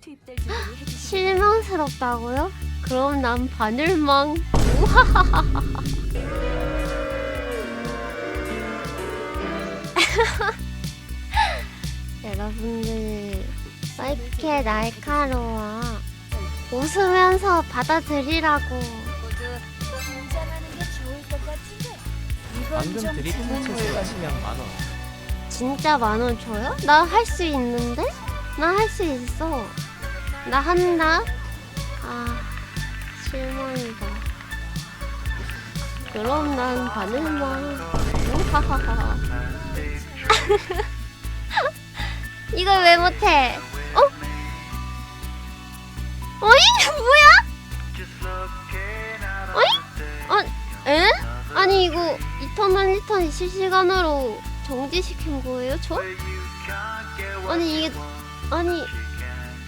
투입될 준비를 해주시기 실망스럽다고요? 그럼 난 바늘망. 여러분들, 왜 날카로워? 웃으면서 받아들이라고. 모두 긴장하는 게 좋을 것 같은데. 이건 방금 좀 드립 드문. 하시면 만원 진짜 만 원 줘요? 나 할 수 있는데? 나 할 수 있어. 나 한다. 아, 실망이다. 그럼 난 바늘만. 하하하. 이걸 왜 못해? 어? 어이? 뭐야? 어이? 아, 에? 아니 이거 이터널 리턴이 실시간으로 정지시킨 거예요, 저? 아니 이게 아니